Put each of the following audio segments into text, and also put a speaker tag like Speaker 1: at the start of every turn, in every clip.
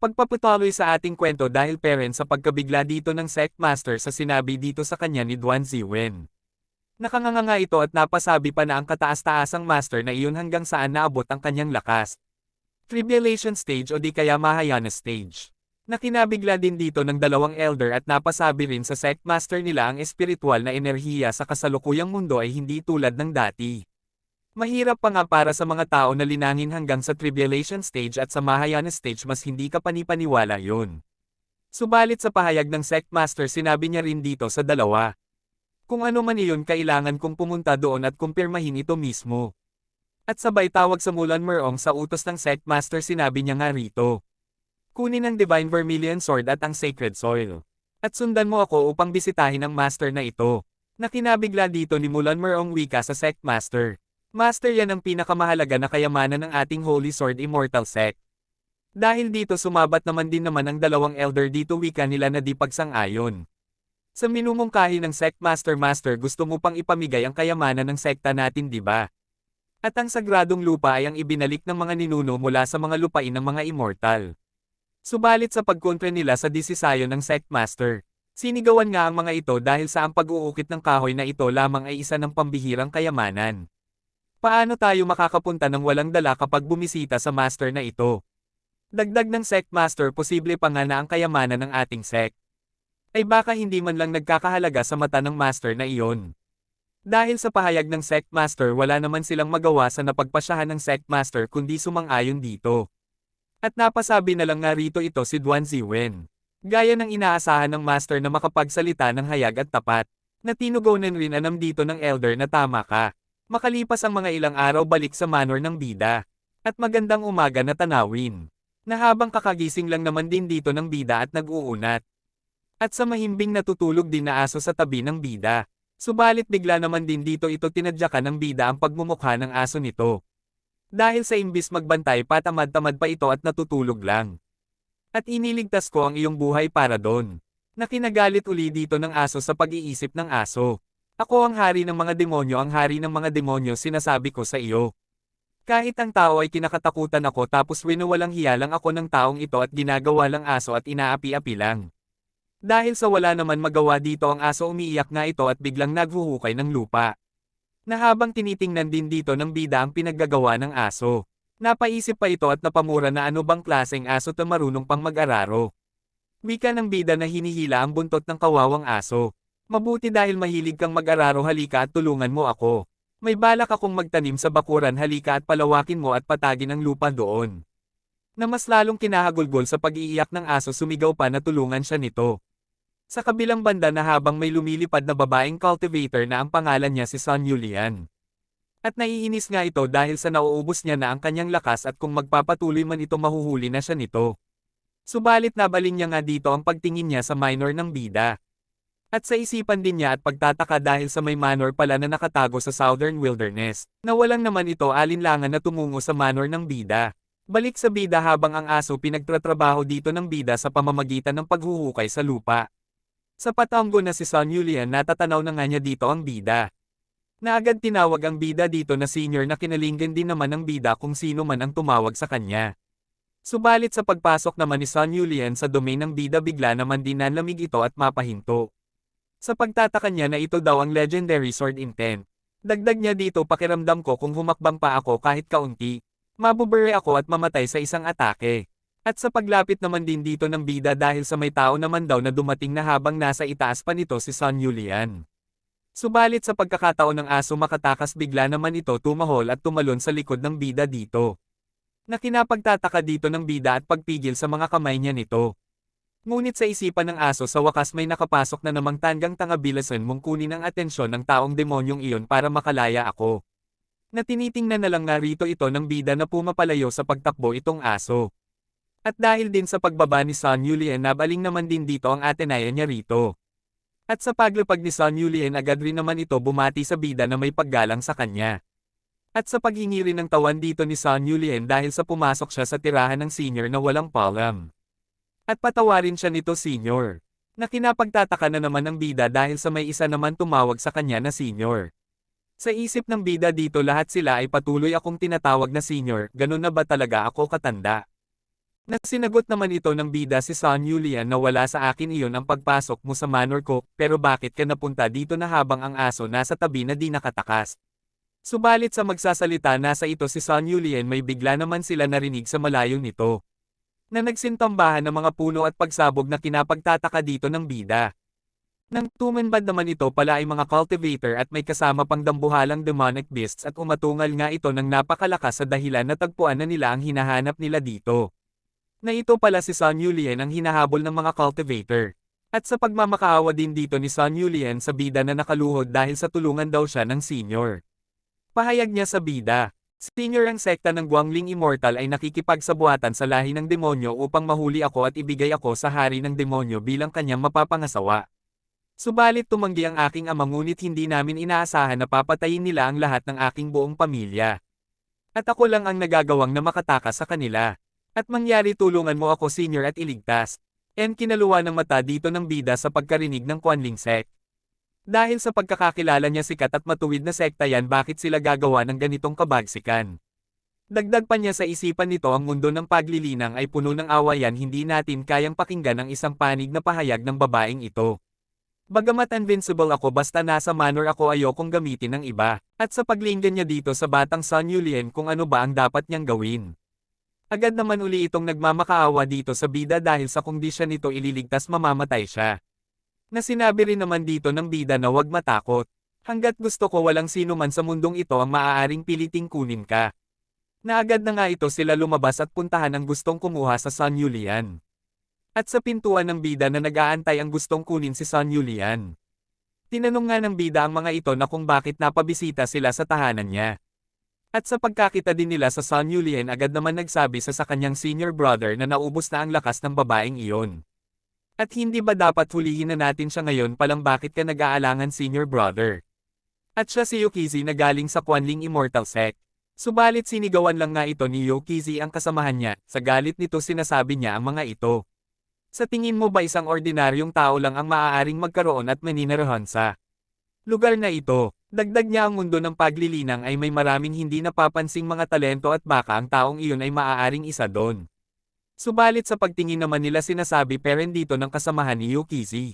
Speaker 1: Pagpapatuloy sa ating kwento dahil parent sa pagkabigla dito ng sect master sa sinabi dito sa kanya ni Duan Ziwen. Nakanganga nga ito at napasabi pa na ang kataas-taasang master na iyon hanggang saan naabot ang kanyang lakas. Tribulation stage o di kaya Mahayana stage. Nakinabigla din dito ng dalawang elder at napasabi rin sa sect master nila ang espiritual na enerhiya sa kasalukuyang mundo ay hindi tulad ng dati. Mahirap pa nga para sa mga tao na linangin hanggang sa tribulation stage at sa Mahayana stage mas hindi ka panipaniwala yun. Subalit sa pahayag ng sect master sinabi niya rin dito sa dalawa. Kung ano man iyon kailangan kong pumunta doon at kumpirmahin ito mismo. At sabay tawag sa Mulan Merong sa utos ng sect master sinabi niya nga rito. Kunin ang Divine Vermilion Sword at ang Sacred Soil. At sundan mo ako upang bisitahin ang master na ito. Nakinabigla dito ni Mulan Merong wika sa sect master. Master yan ang pinakamahalaga na kayamanan ng ating Holy Sword Immortal Sect. Dahil dito sumabat naman din naman ang dalawang elder dito wika nila na di pagsang-ayon. Sa minumungkahi ng Sect Master Master gusto mo pang ipamigay ang kayamanan ng sekta natin di ba? At ang sagradong lupa ay ang ibinalik ng mga ninuno mula sa mga lupain ng mga immortal. Subalit sa pagkontra nila sa disisayo ng Sect Master, sinigawan nga ang mga ito dahil sa ang pag-uukit ng kahoy na ito lamang ay isa ng pambihirang kayamanan. Paano tayo makakapunta ng walang dala kapag bumisita sa master na ito? Dagdag ng sect master posible pa nga na ang kayamanan ng ating sect. Ay baka hindi man lang nagkakahalaga sa mata ng master na iyon. Dahil sa pahayag ng sect master wala naman silang magawa sa napagpasyahan ng sect master kundi sumang-ayon dito. At napasabi na lang nga rito ito si Duan Ziwen. Gaya ng inaasahan ng master na makapagsalita ng hayag at tapat, na tinugonan rin anam dito ng elder na tama ka. Makalipas ang mga ilang araw balik sa manor ng bida. At magandang umaga na tanawin. Na habang kakagising lang naman din dito ng bida at nag-uunat. At sa mahimbing natutulog din na aso sa tabi ng bida. Subalit bigla naman din dito ito tinadyakan ng bida ang pagmumukha ng aso nito. Dahil sa imbis magbantay patamad-tamad pa ito at natutulog lang. At iniligtas ko ang iyong buhay para doon. Nakinagalit uli dito ng aso sa pag-iisip ng aso. Ako ang hari ng mga demonyo ang hari ng mga demonyo sinasabi ko sa iyo. Kahit ang tao ay kinakatakutan ako tapos winuwalang hiyalang ako ng taong ito at ginagawa lang aso at inaapi-api lang. Dahil sa wala naman magawa dito ang aso umiiyak nga ito at biglang naghuhukay ng lupa. Na habang tinitingnan din dito ng bida ang pinaggagawa ng aso. Napaisip pa ito at napamura na ano bang klaseng aso na marunong pang mag-araro. Wika ng bida na hinihila ang buntot ng kawawang aso. Mabuti dahil mahilig kang mag-araro halika at tulungan mo ako. May balak akong magtanim sa bakuran halika at palawakin mo at patagin ang lupa doon. Na mas lalong kinahagulgol sa pag-iiyak ng aso sumigaw pa na tulungan siya nito. Sa kabilang banda na habang may lumilipad na babaeng cultivator na ang pangalan niya si Son Julian. At naiinis nga ito dahil sa nauubos niya na ang kanyang lakas at kung magpapatuloy man ito mahuhuli na siya nito. Subalit nabaling niya nga dito ang pagtingin niya sa minor ng bida. At sa isipan din niya at pagtataka dahil sa may manor pala na nakatago sa southern wilderness, na walang naman ito alinlangan na tumungo sa manor ng bida. Balik sa bida habang ang aso pinagtratrabaho dito ng bida sa pamamagitan ng paghuhukay sa lupa. Sa patanggo na si Son Julian natatanaw na nga niya dito ang bida. Na agad tinawag ang bida dito na senior na kinalinggan din naman ng bida kung sino man ang tumawag sa kanya. Subalit sa pagpasok naman ni Son Julian sa domain ng bida bigla naman din nanlamig ito at mapahinto. Sa pagtataka niya na ito daw ang legendary sword intent. Dagdag niya dito pakiramdam ko kung humakbang pa ako kahit kaunti. Mabubure ako at mamatay sa isang atake. At sa paglapit naman din dito ng bida dahil sa may tao naman daw na dumating na habang nasa itaas pa nito si Son Julian. Subalit sa pagkakataon ng aso makatakas bigla naman ito tumahol at tumalon sa likod ng bida dito. Na kinapagtataka dito ng bida at pagpigil sa mga kamay niya nito. Ngunit sa isipan ng aso sa wakas may nakapasok na namang tanggang tangabilasan mong kunin ang atensyon ng taong demonyong iyon para makalaya ako. Na tinitingnan na lang nga rito ito ng bida na pumapalayo sa pagtakbo itong aso. At dahil din sa pagbaba ni Son Julian nabaling naman din dito ang Atenaya niya rito. At sa paglupag ni Son Julian agad rin naman ito bumati sa bida na may paggalang sa kanya. At sa paghingi rin ng tawan dito ni Son Julian dahil sa pumasok siya sa tirahan ng senior na walang palam. At patawarin siya nito senior. Na kinapagtataka na naman ng bida dahil sa may isa naman tumawag sa kanya na senior. Sa isip ng bida dito lahat sila ay patuloy akong tinatawag na senior, ganun na ba talaga ako katanda? Na sinagot naman ito ng bida si Son Yulian na wala sa akin iyon ang pagpasok mo sa manor ko, pero bakit ka napunta dito na habang ang aso nasa tabi na di nakatakas? Subalit sa magsasalita nasa ito si Son Yulian may bigla naman sila narinig sa malayo nito. Na nagsintambahan ng mga puno at pagsabog na kinapagtataka dito ng bida. Nang tumanbad naman ito pala ay mga cultivator at may kasama pang dambuhalang demonic beasts at umatungal nga ito ng napakalakas sa dahilan na tagpuan na nila ang hinahanap nila dito. Na ito pala si Son Yulian ang hinahabol ng mga cultivator. At sa pagmamakaawa din dito ni Son Yulian sa bida na nakaluhod dahil sa tulungan daw siya ng senior. Pahayag niya sa bida, senior ang sekta ng Guangling Immortal ay nakikipagsabuhatan sa lahi ng demonyo upang mahuli ako at ibigay ako sa hari ng demonyo bilang kanyang mapapangasawa. Subalit tumanggi ang aking ama ngunit hindi namin inaasahan na papatayin nila ang lahat ng aking buong pamilya. At ako lang ang nagagawang na makatakas sa kanila. At mangyari tulungan mo ako senior at iligtas. En kinaluwa ng mata dito ng bida sa pagkarinig ng Kwanling Sect. Dahil sa pagkakakilala niya sikat at matuwid na sekta yan bakit sila gagawa ng ganitong kabagsikan. Dagdag pa niya sa isipan nito ang mundo ng paglilinang ay puno ng awayan hindi natin kayang pakinggan ang isang panig na pahayag ng babaeng ito. Bagamat invincible ako basta nasa manor ako ayokong gamitin ng iba, at sa paglinggan niya dito sa batang Sun Yulien kung ano ba ang dapat niyang gawin. Agad naman uli itong nagmamakaawa dito sa bida dahil sa kung di siya nito ililigtas mamamatay siya. Na sinabi rin naman dito ng bida na huwag matakot. Hanggat gusto ko walang sino man sa mundong ito ang maaaring piliting kunin ka. Naagad na nga ito sila lumabas at puntahan ang gustong kumuha sa Sun Yulian. At sa pintuan ng bida na nag-aantay ang gustong kunin si Sun Yulian. Tinanong nga ng bida ang mga ito na kung bakit napabisita sila sa tahanan niya. At sa pagkakita din nila sa Sun Yulian agad naman nagsabi sa sa kanyang senior brother na naubos na ang lakas ng babaeng iyon. At hindi ba dapat hulihin na natin siya ngayon palang bakit ka nag-aalangan senior brother? At siya si Yukizi na galing sa Kwanling Immortal Sect. Subalit sinigawan lang nga ito ni Yukizi ang kasamahan niya, sa galit nito sinasabi niya ang mga ito. Sa tingin mo ba isang ordinaryong tao lang ang maaaring magkaroon at maninirahan sa lugar na ito? Dagdag niya ang mundo ng paglilinang ay may maraming hindi napapansing mga talento at baka ang taong iyon ay maaaring isa doon. Subalit sa pagtingin naman nila sinasabi peren dito ng kasamahan ni Yukizi.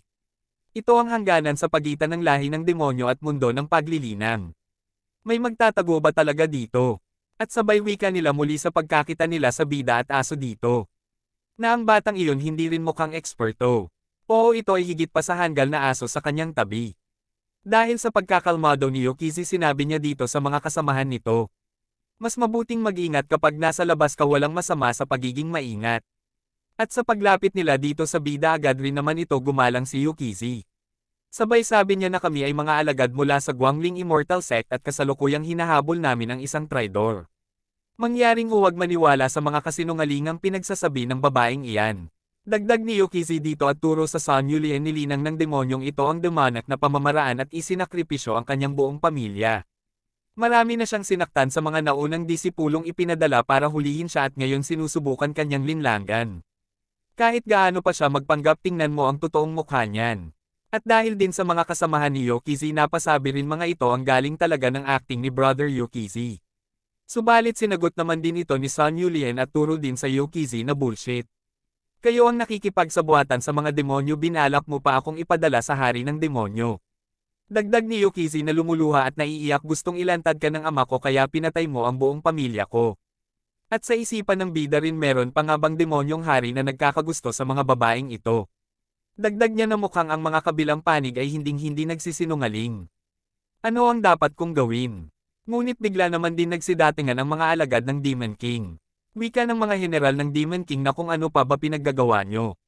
Speaker 1: Ito ang hangganan sa pagitan ng lahi ng demonyo at mundo ng paglilinang. May magtatago ba talaga dito? At sabay wika nila muli sa pagkakita nila sa bida at aso dito na ang batang iyon hindi rin mukhang eksperto. Oo ito ay higit pa sa hanggal na aso sa kanyang tabi. Dahil sa pagkakalmado ni Yokizi sinabi niya dito sa mga kasamahan nito. Mas mabuting mag-ingat kapag nasa labas ka walang masama sa pagiging maingat. At sa paglapit nila dito sa bida agad rin naman ito gumalang si Yukizi. Sabay sabi niya na kami ay mga alagad mula sa Guangling Immortal Sect at kasalukuyang hinahabol namin ang isang traidor. Mangyaring huwag maniwala sa mga kasinungalingang pinagsasabi ng babaeng iyan. Dagdag ni Yukizi dito at turo sa Son Yulien nilinang ng demonyong ito ang demanak na pamamaraan at isinakripisyo ang kanyang buong pamilya. Marami na siyang sinaktan sa mga naunang disipulong ipinadala para hulihin siya at ngayon sinusubukan kanyang linlangan. Kahit gaano pa siya magpanggap tingnan mo ang totoong mukha niyan. At dahil din sa mga kasamahan ni Yukizi napasabi rin mga ito ang galing talaga ng acting ni Brother Yukizi. Subalit sinagot naman din ito ni Sun Yulien at turo din sa Yokizi na bullshit. Kayo ang nakikipagsabuhatan sa mga demonyo binalak mo pa akong ipadala sa hari ng demonyo. Dagdag ni Yokizi na lumuluha at naiiyak gustong ilantad ka ng ama ko kaya pinatay mo ang buong pamilya ko. At sa isipan ng bida rin meron pa nga bang demonyong hari na nagkakagusto sa mga babaeng ito. Dagdag niya na mukhang ang mga kabilang panig ay hinding-hindi nagsisinungaling. Ano ang dapat kong gawin? Ngunit bigla naman din nagsidatingan ang mga alagad ng Demon King. Wika ng mga general ng Demon King na kung ano pa ba pinaggagawa nyo.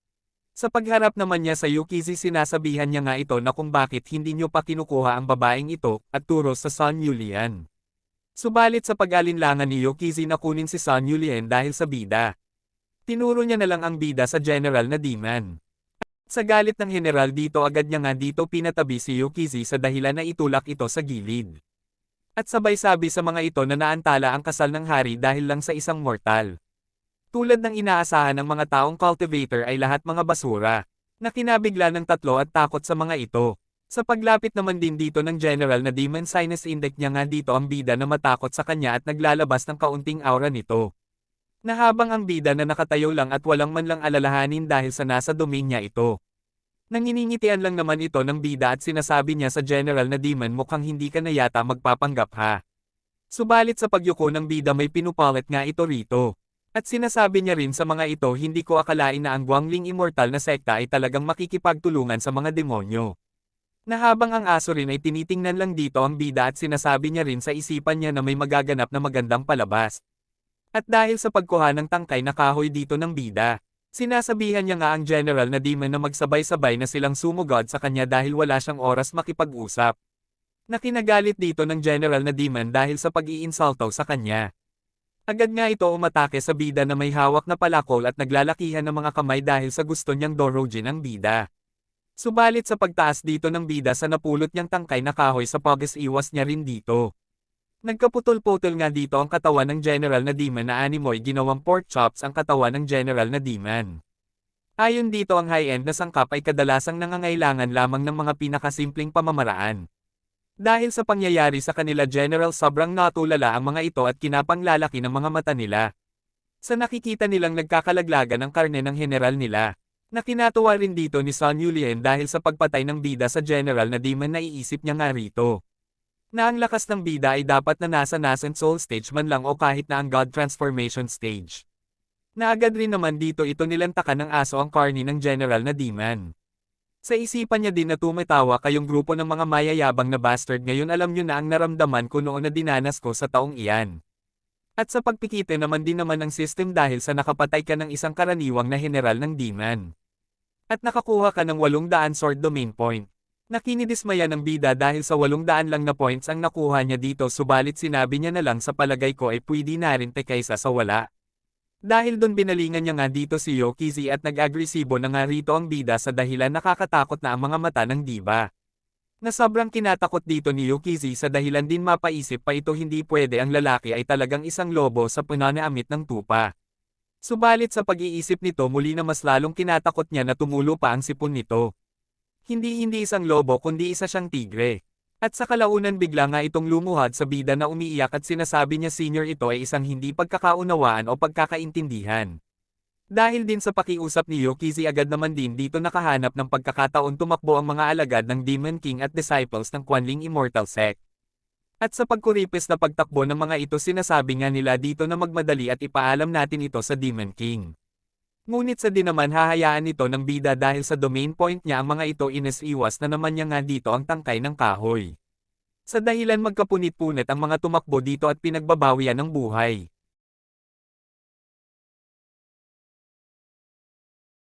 Speaker 1: Sa pagharap naman niya sa Yukizi sinasabihan niya nga ito na kung bakit hindi nyo pa kinukuha ang babaeng ito at turo sa Sun Yulian. Subalit sa pag-alinlangan ni Yukizi na kunin si Sun Yulian dahil sa bida. Tinuro niya na lang ang bida sa general na demon. Sa galit ng general dito agad niya nga dito pinatabi si Yukizi sa dahilan na itulak ito sa gilid. At sabay sabi sa mga ito na naantala ang kasal ng hari dahil lang sa isang mortal. Tulad ng inaasahan ng mga taong cultivator ay lahat mga basura, na kinabigla ng tatlo at takot sa mga ito. Sa paglapit naman din dito ng general na Demon Sinus Index niya nga dito ang bida na matakot sa kanya at naglalabas ng kaunting aura nito. Nahabang ang bida na nakatayo lang at walang man lang alalahanin dahil sa nasa domain niya ito. Nanginingitian lang naman ito ng bida at sinasabi niya sa general na demon mukhang hindi ka na yata magpapanggap ha. Subalit sa pagyuko ng bida may pinupalit nga ito rito. At sinasabi niya rin sa mga ito hindi ko akalain na ang Guangling Immortal na sekta ay talagang makikipagtulungan sa mga demonyo. Nahabang ang aso rin ay tinitingnan lang dito ang bida at sinasabi niya rin sa isipan niya na may magaganap na magandang palabas. At dahil sa pagkuha ng tangkay na kahoy dito ng bida, sinasabihan niya nga ang general na demon na magsabay-sabay na silang sumugod sa kanya dahil wala siyang oras makipag-usap. Nakinagalit dito ng general na demon dahil sa pag-iinsulto sa kanya. Agad nga ito umatake sa bida na may hawak na palakol at naglalakihan ng mga kamay dahil sa gusto niyang dorogin ang bida. Subalit sa pagtaas dito ng bida sa napulot niyang tangkay na kahoy sa pagis iwas niya rin dito. Nagkaputol-putol nga dito ang katawan ng General na Demon na animoy ginawang pork chops ang katawan ng General na Demon. Ayon dito ang high-end na sangkap ay kadalasang nangangailangan lamang ng mga pinakasimpleng pamamaraan. Dahil sa pangyayari sa kanila General sobrang natulala ang mga ito at kinapanglalaki ng mga mata nila. Sa nakikita nilang nagkakalaglagan ang karne ng general nila. Nakinatuwa rin dito ni Sun Yulien dahil sa pagpatay ng bida sa general na di man naiisip niya nga rito. Na ang lakas ng bida ay dapat na nasa nascent soul stage man lang o kahit na ang God transformation stage. Naagad rin naman dito ito nilantakan ng aso ang karni ng general na demon. Sa isipan niya din na tumatawa kayong grupo ng mga mayayabang na bastard ngayon alam nyo na ang naramdaman ko noon na dinanas ko sa taong iyan. At sa pagpikite naman din naman ang system dahil sa nakapatay ka ng isang karaniwang na general ng demon. At nakakuha ka ng 800 sword domain point. Nakinidismaya ng bida dahil sa 800 lang na points ang nakuha niya dito subalit sinabi niya na lang sa palagay ko ay pwede na rin te kaysa sa wala. Dahil doon binalingan niya nga dito si Yokizi at nag-agresibo na nga rito ang bida sa dahilan nakakatakot na ang mga mata ng diba. Na sobrang kinatakot dito ni Yokizi sa dahilan din mapaisip pa ito hindi pwede ang lalaki ay talagang isang lobo sa punanaamit ng tupa. Subalit sa pag-iisip nito muli na mas lalong kinatakot niya na tumulo pa ang sipon nito. Hindi-hindi isang lobo kundi isa siyang tigre. At sa kalaunan bigla nga itong lumuhad sa bida na umiiyak at sinasabi niya senior ito ay isang hindi pagkakaunawaan o pagkakaintindihan. Dahil din sa pakiusap ni Yokizi agad naman din dito nakahanap ng pagkakataon tumakbo ang mga alagad ng Demon King at disciples ng Quanling Immortal Sect. At sa pagkuripis na pagtakbo ng mga ito sinasabi nga nila dito na magmadali at ipaalam natin ito sa Demon King. Ngunit sa din naman hahayaan nito ng bida dahil sa domain point niya ang mga ito inesiwas na naman niya nga dito ang tangkay ng kahoy. Sa dahilan magkapunit-punit ang mga tumakbo dito at pinagbabawian ng buhay.